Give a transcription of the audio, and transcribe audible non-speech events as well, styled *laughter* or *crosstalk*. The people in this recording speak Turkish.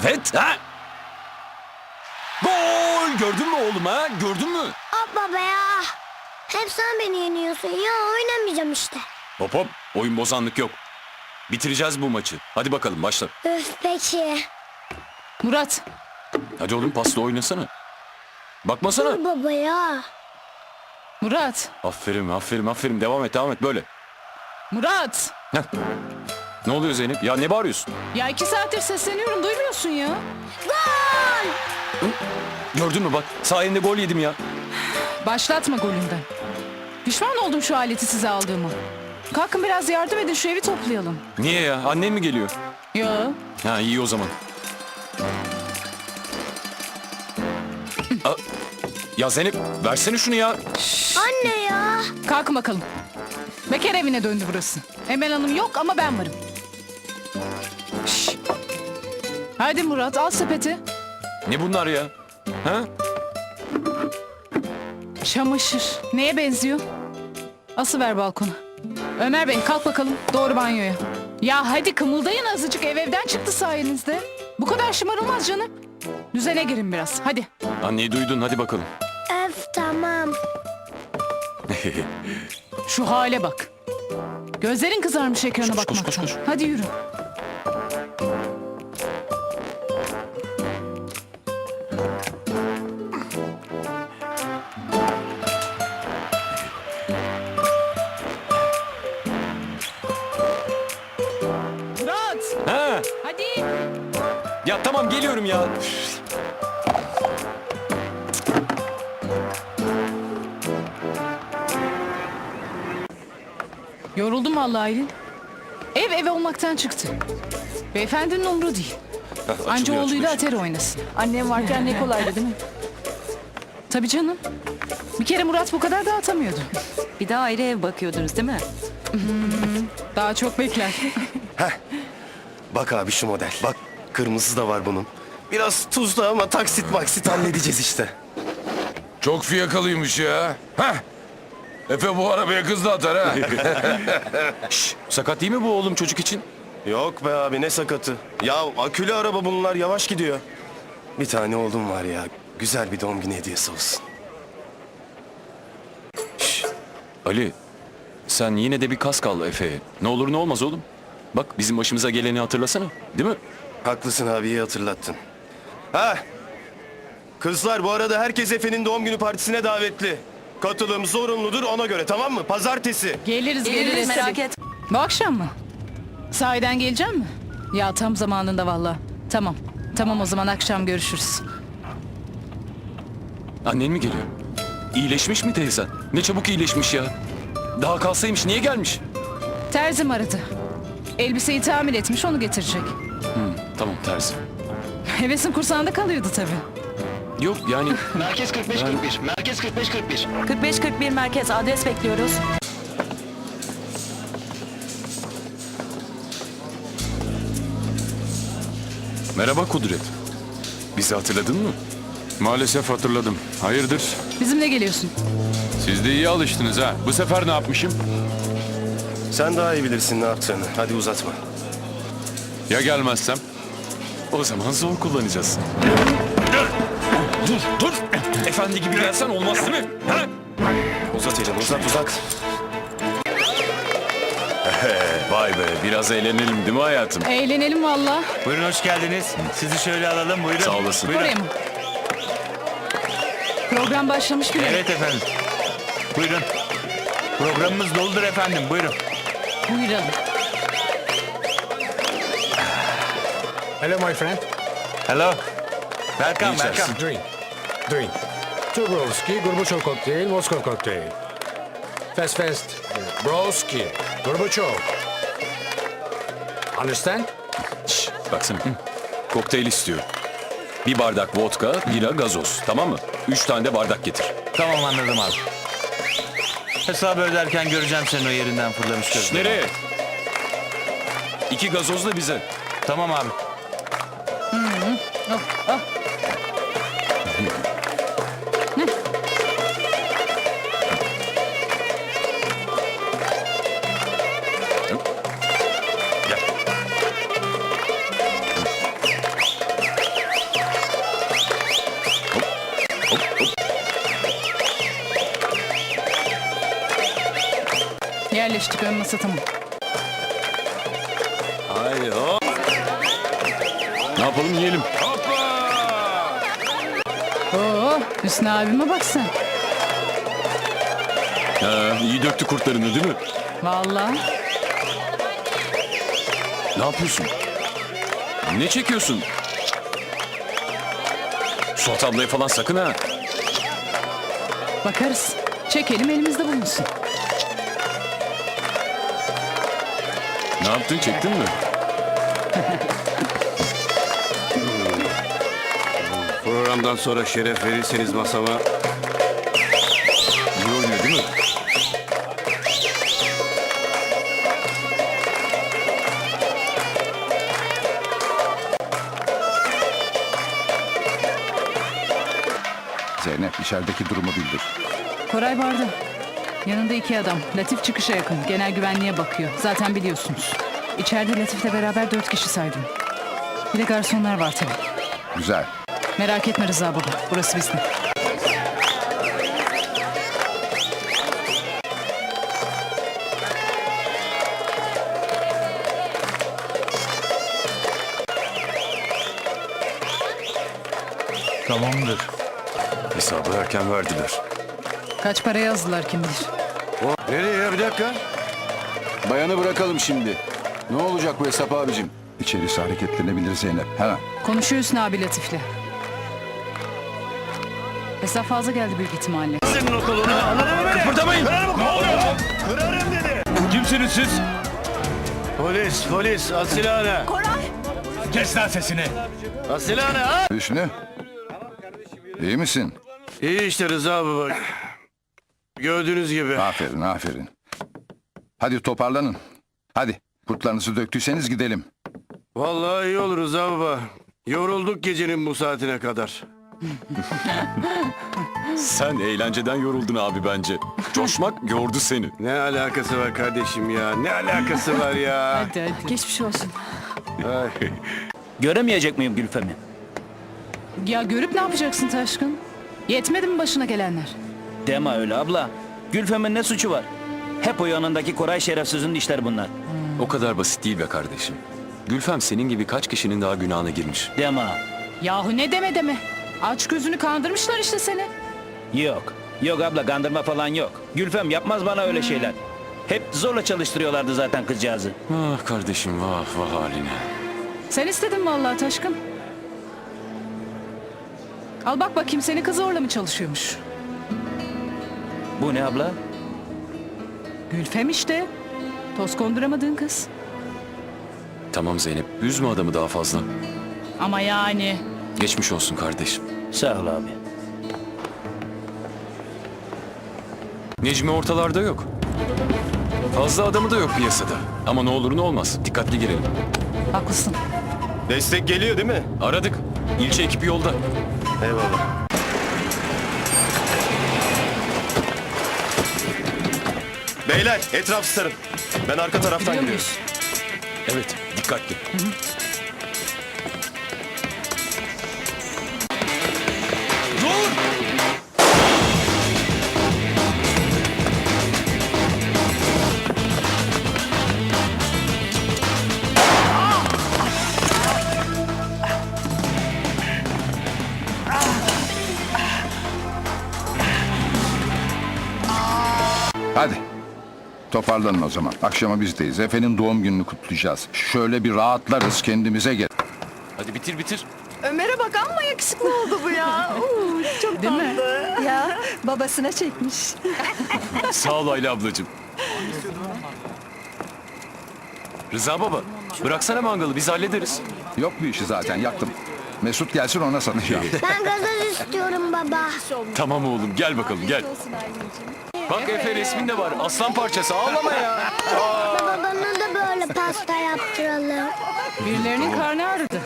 Evet ha? Gol! Gördün mü oğlum ha? Gördün mü? Hop baba ya. Hep sen beni yeniyorsun ya oynamayacağım işte. Hop hop oyun bozanlık yok. Bitireceğiz bu maçı. Hadi bakalım başla. Üf peki. Murat, Hadi oğlum pasla oynasana. Bakmasana. Dur baba ya. Murat, Aferin aferin aferin devam et devam et böyle. Murat. Heh. Ne oluyor Zeynep? Ya ne bağırıyorsun? Ya iki saattir sesleniyorum duymuyorsun ya. Gol! Gördün mü bak sayende gol yedim ya. Başlatma golünden. Pişman oldum şu aleti size aldığımı. Kalkın biraz yardım edin şu evi toplayalım. Niye ya? Annen mi geliyor? Ya Ha iyi o zaman. Aa, ya Zeynep versene şunu ya. Anne ya. kalkın bakalım. Bekar evine döndü burası. Emel Hanım yok ama ben varım. Şş. Hadi Murat al sepeti. Ne bunlar ya? Ha? Çamaşır. Neye benziyor? Ası ver balkona. Ömer Bey kalk bakalım doğru banyoya. Ya hadi kımıldayın azıcık ev evden çıktı sayenizde. Bu kadar şımarılmaz canım. Düzene girin biraz hadi. Anneyi duydun hadi bakalım. Öf tamam. *laughs* Şu hale bak. Gözlerin kızarmış ekrana Koş, koş, koş, bakmaktan. koş. Hadi yürü. Tamam geliyorum ya. Yoruldum vallahi Aylin. Ev ev olmaktan çıktı. Beyefendinin umru değil. Anca açılıyor, oğluyla açılıyor. Atari oynasın. Annem varken ne kolaydı değil mi? Tabii canım. Bir kere Murat bu kadar dağıtamıyordu. Bir daha ayrı ev bakıyordunuz değil mi? Daha çok bekler. Bak abi şu model. Bak kırmızısı da var bunun. Biraz tuzlu ama taksit maksit halledeceğiz işte. Çok fiyakalıymış ya. Heh. Efe bu arabaya kız da atar ha. *laughs* Şş, sakat değil mi bu oğlum çocuk için? Yok be abi ne sakatı. Ya akülü araba bunlar yavaş gidiyor. Bir tane oğlum var ya. Güzel bir doğum günü hediyesi olsun. Ali sen yine de bir kask al Efe'ye. Ne olur ne olmaz oğlum. Bak bizim başımıza geleni hatırlasana. Değil mi? Haklısın abi iyi hatırlattın. Ha. Kızlar bu arada herkes Efe'nin doğum günü partisine davetli. Katılım zorunludur ona göre tamam mı? Pazartesi. Geliriz geliriz. Geliriz merak et. Bu akşam mı? Sahiden gelecek mi? Ya tam zamanında valla. Tamam. Tamam o zaman akşam görüşürüz. Annen mi geliyor? İyileşmiş mi teyzen? Ne çabuk iyileşmiş ya. Daha kalsaymış niye gelmiş? Terzim aradı. Elbiseyi tamir etmiş onu getirecek. Tamam tersi. Hevesin kursağında kalıyordu tabii. Yok yani *laughs* Merkez 45-41. Merkez 45-41. 45-41 merkez adres bekliyoruz. merhaba Kudret. Bizi hatırladın mı? Maalesef hatırladım. Hayırdır? Bizimle geliyorsun. Siz de iyi alıştınız ha. Bu sefer ne yapmışım? Sen daha iyi bilirsin ne yaptığını. Hadi uzatma. Ya gelmezsem? O zaman zor kullanacağız. Dur, dur. Efendi gibi gelsen olmaz değil mi? Ha? Uzat elini uzat uzat. Vay be, biraz eğlenelim değil mi hayatım? Eğlenelim valla. Buyurun hoş geldiniz. Sizi şöyle alalım buyurun. Sağ olasın. Buyurun. Oraya mı? Program başlamış bile. Evet efendim. Buyurun. Programımız doludur efendim buyurun. Buyuralım. Hello, my friend. Hello. Welcome İyi içersin. welcome. Drink. Drink. Two broski, Gorbachev cocktail, Moscow cocktail. Fast, fast. Broski, Gorbachev. Understand? Şş, baksana. Hı. Kokteyl istiyor. Bir bardak vodka, bira, gazoz. Tamam mı? Üç tane de bardak getir. Tamam anladım abi. Hesabı öderken göreceğim seni o yerinden fırlamış Şş, gözleri. nereye? İki gazoz da bize. Tamam abi. Masa tamam. Haydi hop. Ne yapalım yiyelim. Oo, Hüsnü abime bak sen. Ha, iyi döktü kurtlarını değil mi? Vallahi. Ne yapıyorsun? Ne çekiyorsun? Suat ablaya falan sakın ha. Bakarız. Çekelim elimizde bulunsun. Ne yaptın çektin mi? Programdan sonra şeref verirseniz masama İyi oynuyor değil mi? Zeynep içerideki durumu bildir. Koray barda. Yanında iki adam. Latif çıkışa yakın. Genel güvenliğe bakıyor. Zaten biliyorsunuz. İçeride Latif'le beraber dört kişi saydım. Bir de garsonlar var tabii. Güzel. Merak etme Rıza baba. Burası bizim. Tamamdır. Hesabı erken verdiler. Kaç para yazdılar kim bilir. Nereye ya bir dakika? Bayanı bırakalım şimdi. Ne olacak bu hesap abicim? İçerisi hareketlenebilir Zeynep. Hemen. Konuşuyor Hüsnü abi Latif'le. Hesap fazla geldi büyük ihtimalle. Kimsiniz siz? Polis, polis, Asilane. Kes lan sesini. Asilane ha? Hüsnü. İyi misin? İyi işte Rıza baba. Gördüğünüz gibi. Aferin aferin. Hadi toparlanın. Hadi kurtlarınızı döktüyseniz gidelim. Vallahi iyi olur Rıza baba. Yorulduk gecenin bu saatine kadar. *laughs* Sen eğlenceden yoruldun abi bence. Coşmak yordu seni. Ne alakası var kardeşim ya? Ne alakası var ya? *laughs* Hadi hadi. Geçmiş olsun. Ay. *laughs* Göremeyecek miyim Gülfem'i? Ya görüp ne yapacaksın Taşkın? Yetmedi mi başına gelenler? Deme öyle abla. Gülfem'in ne suçu var? Hep o yanındaki Koray şerefsizin işler bunlar. O kadar basit değil be kardeşim. Gülfem senin gibi kaç kişinin daha günahına girmiş. Deme. Yahu ne deme deme. Aç gözünü kandırmışlar işte seni. Yok. Yok abla kandırma falan yok. Gülfem yapmaz bana öyle şeyler. Hep zorla çalıştırıyorlardı zaten kızcağızı. Ah kardeşim vah vah haline. Sen istedin vallahi Taşkın. Al bak bakayım seni kız orla mı çalışıyormuş? Bu ne abla? Gülfem işte. Toz konduramadığın kız. Tamam Zeynep üzme adamı daha fazla. Ama yani. Geçmiş olsun kardeşim. Sağ ol abi. Necmi ortalarda yok. Fazla adamı da yok piyasada. Ama ne olur ne olmaz. Dikkatli girelim. Haklısın. Destek geliyor değil mi? Aradık. İlçe ekibi yolda. Eyvallah. Beyler etraf sarın. Ben arka taraftan muyuz? Evet dikkatli. Hadi. Toparlanın o zaman. Akşama bizdeyiz. Efe'nin doğum gününü kutlayacağız. Şöyle bir rahatlarız kendimize gel. Hadi bitir bitir. Ömer'e bak amma yakışıklı oldu bu ya. *laughs* Oo, çok Değil mi? Ya babasına çekmiş. *laughs* Sağ ol Ayla ablacığım. Rıza baba bıraksana mangalı biz hallederiz. Yok bir işi zaten yaktım. Mesut gelsin ona sanacağım. Ben gazoz istiyorum baba. Tamam oğlum gel bakalım gel. Bak Efe resmin de var aslan parçası ağlama ya. Baba bana da böyle pasta yaptıralım. Birilerinin karnı ağrıdı.